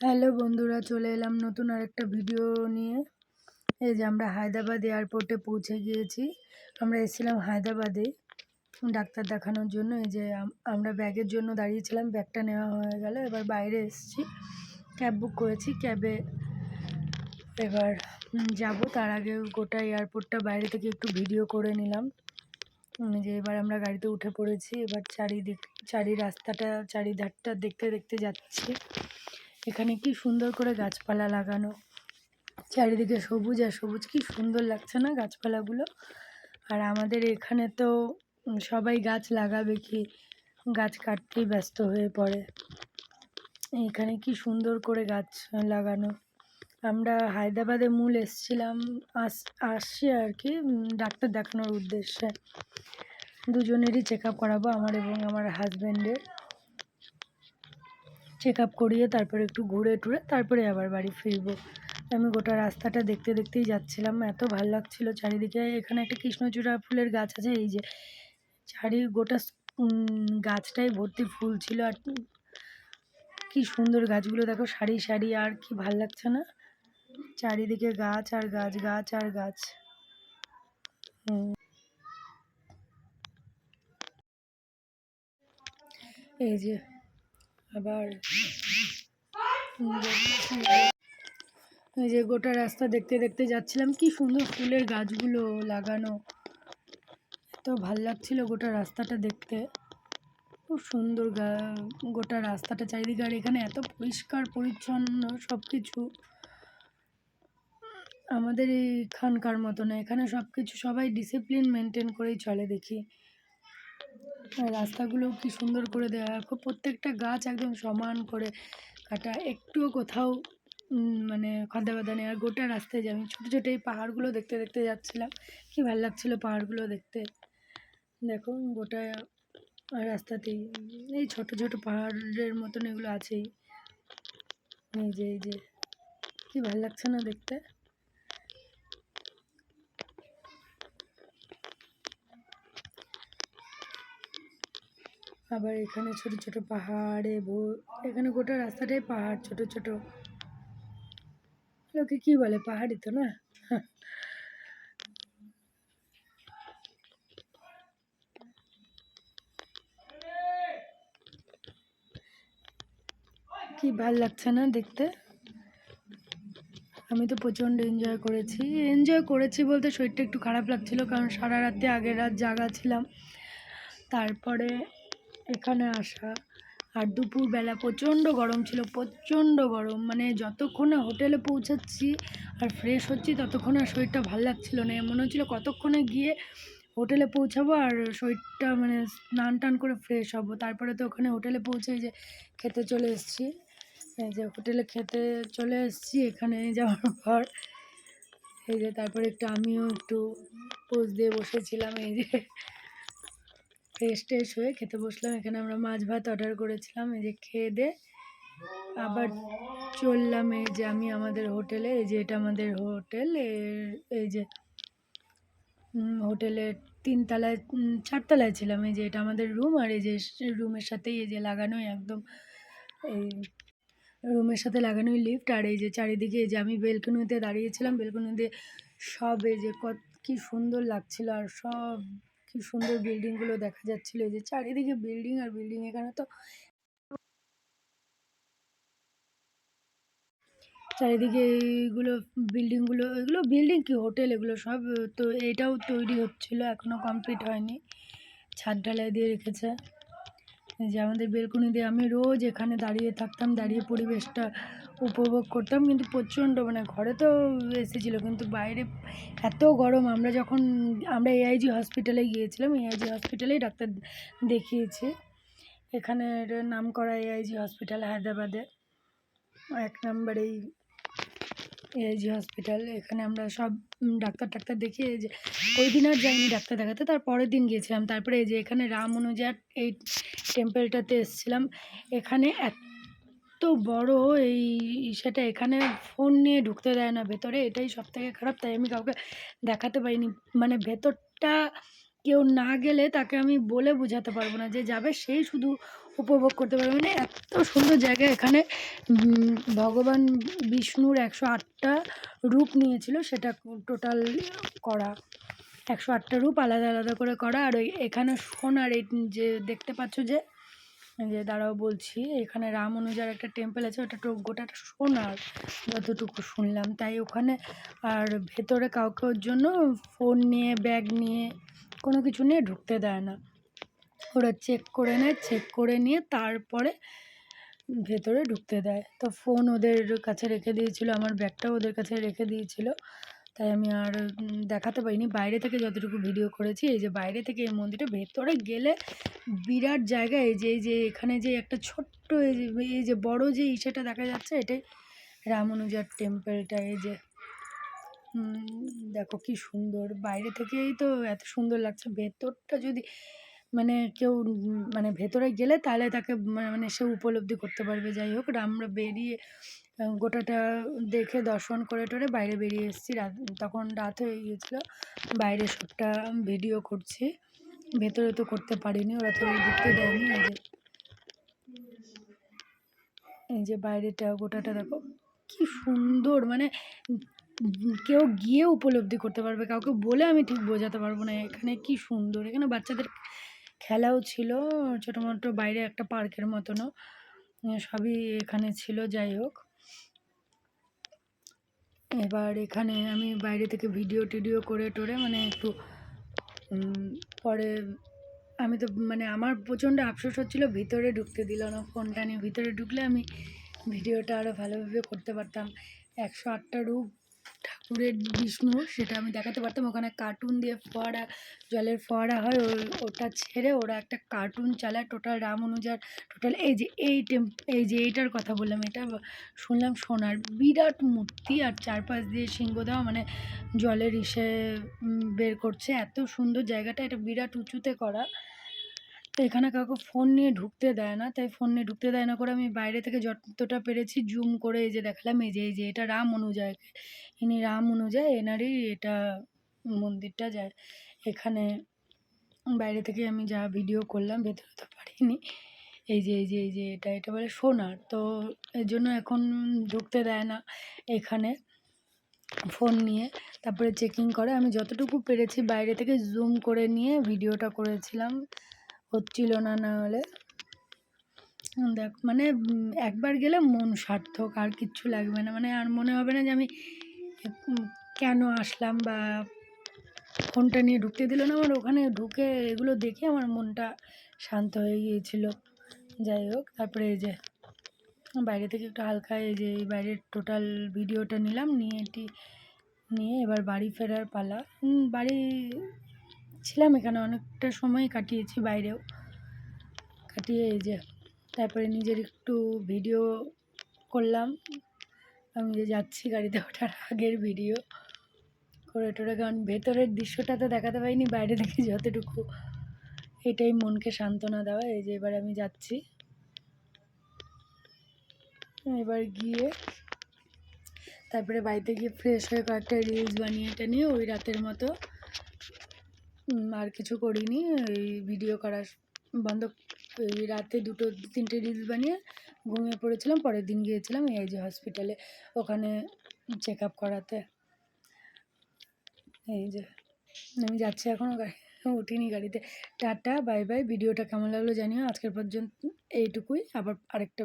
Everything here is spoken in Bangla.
হ্যালো বন্ধুরা, চলে এলাম নতুন আরেকটা ভিডিও নিয়ে। এই যে আমরা হায়দ্রাবাদ এয়ারপোর্টে পৌঁছে গিয়েছি। আমরা এসেছিলাম হায়দ্রাবাদে ডাক্তার দেখানোর জন্য। এই যে আম- আমরা ব্যাগের জন্য দাঁড়িয়েছিলাম, ব্যাগটা নেওয়া হয়ে গেল। এবার বাইরে এসেছি। ক্যাব বুক করেছি, ক্যাবে এবার যাব। তার আগে গোটা এয়ারপোর্টটা বাইরে থেকে একটু ভিডিও করে নিলাম। যে এবার আমরা গাড়িতে উঠে পড়েছি। এবার চারিদিক চারি রাস্তাটা, চারিধারটা দেখতে দেখতে যাচ্ছি। এখানে কি সুন্দর করে গাছপালা লাগানো। চারিদিকে সবুজ আর সবুজ, কি সুন্দর লাগছে না গাছপালাগুলো? আর আমাদের এখানে তো সবাই গাছ লাগাবে কি? গাছ কাটতেই ব্যস্ত হয়ে পড়ে। এখানে কি সুন্দর করে গাছ লাগানো। আমরা হায়দ্রাবাদে মূল এসছিলাম, আস, আসছি আর কি ডাক্তার দেখানোর উদ্দেশ্যে। দুজনেরই চেক আপ করাবো, আমার এবং আমার হাজব্যান্ডের চেক আপ করিয়ে তারপরে একটু ঘুরে টুরে তারপরে আবার বাড়ি ফিরবো। আমি গোটা রাস্তাটা দেখতে দেখতেই যাচ্ছিলাম। এত ভালো লাগছিল চারিদিকে। এখানে একটা কৃষ্ণচূড়া ফুলের গাছ আছে, এই যে চারি গোটা গাছটাই ভর্তি ফুল ছিল। আর কি সুন্দর গাছগুলো, দেখো সারি সারি। আর কি ভালো লাগছে না? চারিদিকে গাছ আর গাছ গাছ আর গাছ। এই যে আবার এই যে গোটা রাস্তা দেখতে দেখতে যাচ্ছিলাম, কি সুন্দর ফুলের গাছগুলো লাগানো। এত ভালো লাগছিল গোটা রাস্তাটা দেখতে। খুব সুন্দর গোটা রাস্তাটা চারিদিকে, আর এখানে এত পরিষ্কার, পরিচ্ছন্ন সব কিছু আমাদের এইখানকার মতো না, এখানে সব কিছু সবাই ডিসিপ্লিন মেনটেন করেই চলে দেখি। রাস্তাগুলো কি সুন্দর করে দেওয়া খুব প্রত্যেকটা গাছ একদম সমান করে কাটা। একটুও কোথাও মানে খাদা বাদা নেই। আর গোটা রাস্তায় যে আমি ছোটো ছোটো এই পাহাড়গুলো দেখতে দেখতে যাচ্ছিলাম, কি ভালো লাগছিল পাহাড়গুলো দেখতে। দেখো, গোটা রাস্তাতেই এই ছোট ছোট পাহাড়ের মতন এগুলো আছেই। এই যে এই যে, কি ভালো লাগছে না দেখতে? আবার এখানে ছোট ছোট পাহাড়ে এখানে গোটা রাস্তাটাই পাহাড়, ছোট ছোট। লোকে কি বলে? পাহাড়ি তো না? কি ভালো লাগছে না দেখতে? আমি তো প্রচণ্ড এনজয় করেছি। এনজয় করেছি বলতে শরীরটা একটু খারাপ লাগছিল, কারণ সারা রাতে আগের রাত জাগা ছিলাম। তারপরে এখানে আসা। আর দুপুরবেলা প্রচণ্ড গরম ছিল, প্রচণ্ড গরম। মানে যতক্ষণে হোটেলে পৌঁছাচ্ছি আর ফ্রেশ হচ্ছি, ততক্ষণে আর শরীরটা ভালো লাগছিল না। মনে হচ্ছিল কতক্ষণে গিয়ে হোটেলে পৌঁছাবো আর শরীরটা মানে স্নান টান করে ফ্রেশ হব। তারপরে তো ওখানে হোটেলে পৌঁছে যে খেতে চলে এসেছি। যে হোটেলে খেতে চলে এসেছি, এখানে যাওয়ার পর। এই যে তারপরে একটু আমিও একটু পোজ দিয়ে বসেছিলাম, এই যে ফ্রেশ ট্রেশ হয়ে খেতে বসলাম। এখানে আমরা মাছ ভাত অর্ডার করেছিলাম, এই যে খেয়ে দে। আবার চললাম এই যে আমি আমাদের হোটেলে এই যে এটা আমাদের হোটেল এই যে হোটেলের তিনতলায় চারতলায় ছিলাম। এই যে এটা আমাদের রুম আর এই যে রুমের সাথেই এই যে লাগানোই একদম এই রুমের সাথে লাগানোই লিফট আর এই যে চারিদিকে এই যে আমি বেলকনিতে দাঁড়িয়েছিলাম। বেলকনিতে সব এই যে কত, কি সুন্দর লাগছিল। আর সব কি সুন্দর বিল্ডিংগুলো দেখা যাচ্ছিল। এই যে চারিদিকে বিল্ডিং আর বিল্ডিং এখানে তো চারিদিকে এইগুলো বিল্ডিংগুলো, এগুলো বিল্ডিং কি হোটেল? এগুলো সব তো এটাও তৈরি হচ্ছিল, এখনও কমপ্লিট হয়নি। ছাদ ঢালাই দিয়ে রেখেছে। যে আমাদের বেলকনি দিয়ে আমি রোজ এখানে দাঁড়িয়ে থাকতাম, দাঁড়িয়ে পরিবেশটা উপভোগ করতাম। কিন্তু প্রচণ্ড মানে ঘরে তো এসেছিল, কিন্তু বাইরে এত গরম। আমরা যখন, আমরা এআইজি হসপিটালে গিয়েছিলাম এআইজি হসপিটালেই ডাক্তার দেখিয়েছি। এখানের নাম করা এআইজি হসপিটাল হায়দ্রাবাদে। এক নম্বরেই এআইজি হসপিটাল এখানে আমরা সব ডাক্তার টাক্তার দেখিয়ে যে, ওই দিন আর যাইনি ডাক্তার দেখাতে, তার পরের দিন গিয়েছিলাম। তারপরে এই যে এখানে রাম অনুজার এই টেম্পেলটাতে এসেছিলাম। এখানে এত বড় এই সেটা এখানে ফোন নিয়ে ঢুকতে দেয় না, ভেতরে এটাই সব থেকে খারাপ, তাই আমি কাউকে দেখাতে পারিনি। মানে ভেতরটা কেউ না গেলে তাকে আমি বলে বোঝাতে পারব না যে যাবে সেই শুধু উপভোগ করতে পারবে। মানে এত সুন্দর জায়গা এখানে। ভগবান বিষ্ণুর একশো আটটা রূপ নিয়েছিল, সেটা টোটাল করা। একশো আটটা রূপ আলাদা আলাদা করে করা। আর ওই এখানে সোনার এই যে দেখতে পাচ্ছ যে যে দাঁড়াও বলছি, এখানে রাম অনুজার একটা টেম্পল আছে, ওটা তো গোটাটা সোনার। যতটুকু শুনলাম, তাই ওখানে আর ভেতরে কাউকে ওর জন্য ফোন নিয়ে ব্যাগ নিয়ে, কোনো কিছু নিয়ে ঢুকতে দেয় না। ওরা চেক করে নেয় চেক করে নিয়ে তারপরে ভেতরে ঢুকতে দেয়। তো ফোন ওদের কাছে রেখে দিয়েছিল, আমার ব্যাগটাও ওদের কাছে রেখে দিয়েছিল। তাই আমি আর দেখাতে পারিনি। বাইরে থেকে যতটুকু ভিডিও করেছি, এই যে বাইরে থেকে এই মন্দিরটা, ভেতরে গেলে বিরাট জায়গায় যে, এই যে, এখানে যে একটা ছোট্ট, এই যে এই যে বড় যে ইসেটা দেখা যাচ্ছে, এটাই রামানুজার টেম্পলটা। এই যে দেখো কি সুন্দর। বাইরে থেকেই তো এত সুন্দর লাগছে। ভেতরটা যদি মানে কেউ মানে ভেতরে গেলে তাহলে তাকে মানে সে উপলব্ধি করতে পারবে। যাই হোক, আমরা বেরিয়ে গোটাটা দেখে দর্শন করে টরে বাইরে বেরিয়ে এসেছি। রাত, তখন রাত হয়ে গিয়েছিল। বাইরে সবটা ভিডিও করছি। ভেতরে তো করতে পারিনি, ওরা তো ঢুকতে দেয়নি। এই যে এই যে বাইরেটা, গোটাটা দেখো। কি সুন্দর! মানে কেউ গিয়ে উপলব্ধি করতে পারবে। কাউকে বলে আমি ঠিক বোঝাতে পারব না এখানে। কি সুন্দর! এখানে বাচ্চাদের খেলাও ছিল ছোটো মোটো বাইরে একটা পার্কের মতনও সবই এখানে ছিল, যাই হোক। এবার এখানে আমি বাইরে থেকে ভিডিও টিডিও করে টোরে মানে একটু পরে আমি তো মানে আমার প্রচণ্ড আফসোস হচ্ছিল, ভিতরে ঢুকতে দিল না ফোনটা নিয়ে। ভিতরে ঢুকলে আমি ভিডিওটা আরও ভালোভাবে করতে পারতাম। একশো আটটা রূপ ঠাকুরের বিষ্ণু, সেটা আমি দেখাতে পারতাম। ওখানে কার্টুন দিয়ে ফোয়ারা, জলের ফোয়ারা হয়, ওই, ওটা ছেড়ে ওরা একটা কার্টুন চালায় টোটাল রাম অনুজার টোটাল এই যে, এই টেম এই যে, এইটার কথা বললাম, এটা শুনলাম সোনার বিরাট মূর্তি আর চারপাশ দিয়ে সিংহ দেওয়া মানে জলের ইসে বের করছে। এত সুন্দর জায়গাটা, এটা বিরাট উঁচুতে করা। তো এখানে কাউকে ফোন নিয়ে ঢুকতে দেয় না, তাই ফোন নিয়ে ঢুকতে দেয় না করে আমি বাইরে থেকে যতটা পেরেছি জুম করে এই যে দেখালাম, এই যে এই যে, এটা রাম অনুযায়ী। ইনি রাম অনুযায়ী, এনারই এটা মন্দিরটা যায়। এখানে বাইরে থেকে আমি যা ভিডিও করলাম, ভেতরে তো পারিনি। এই যে এই যে এই যে, এটা এটা বলে সোনার। তো এর জন্য এখন ঢুকতে দেয় না এখানে ফোন নিয়ে। তারপরে চেকিং করে। আমি যতটুকু পেরেছি বাইরে থেকে জুম করে নিয়ে ভিডিওটা করেছিলাম। হচ্ছিল না না হলে। দেখ মানে একবার গেলে মন সার্থক, আর কিচ্ছু লাগবে না। মানে আর মনে হবে না যে আমি কেন আসলাম বা ফোনটা নিয়ে ঢুকতে দিল না। আমার ওখানে ঢুকে এগুলো দেখে আমার মনটা শান্ত হয়ে গিয়েছিল। যাই হোক, তারপরে এই যে, বাইরে থেকে একটু হালকা এই যে, এই বাইরের টোটাল ভিডিওটা নিলাম। নিয়ে এটি, নিয়ে এবার বাড়ি ফেরার পালা। বাড়ি ছিলাম, এখানে অনেকটা সময় কাটিয়েছি বাইরেও। কাটিয়ে এই যে, তারপরে নিজের একটু ভিডিও করলাম। আমি যে যাচ্ছি গাড়িতে ওঠার আগের ভিডিও। করে টোরে কারণ ভেতরের দৃশ্যটা তো দেখাতে পারিনি, বাইরে দেখি যতটুকু এটাই মনকে সান্ত্বনা দেওয়া, এই যে এবার আমি যাচ্ছি। এবার গিয়ে তারপরে বাড়িতে গিয়ে ফ্রেশ হয়ে কয়েকটা রিলস বানিয়ে এটা নিয়ে ওই রাতের মতো আর কিছু করিনি। ওই ভিডিও করা বন্ধ ওই রাতে দুটো, তিনটে রিলস বানিয়ে ঘুমিয়ে পড়েছিলাম, পরের দিন গিয়েছিলাম এই যে হসপিটালে ওখানে চেক আপ করাতে। এই যে, আমি যাচ্ছি এখনও গাড়ি উঠিনি গাড়িতে। টাটা বাই বাই ভিডিওটা কেমন লাগল জানিও। আজকের পর্যন্ত এইটুকুই, আবার আরেকটা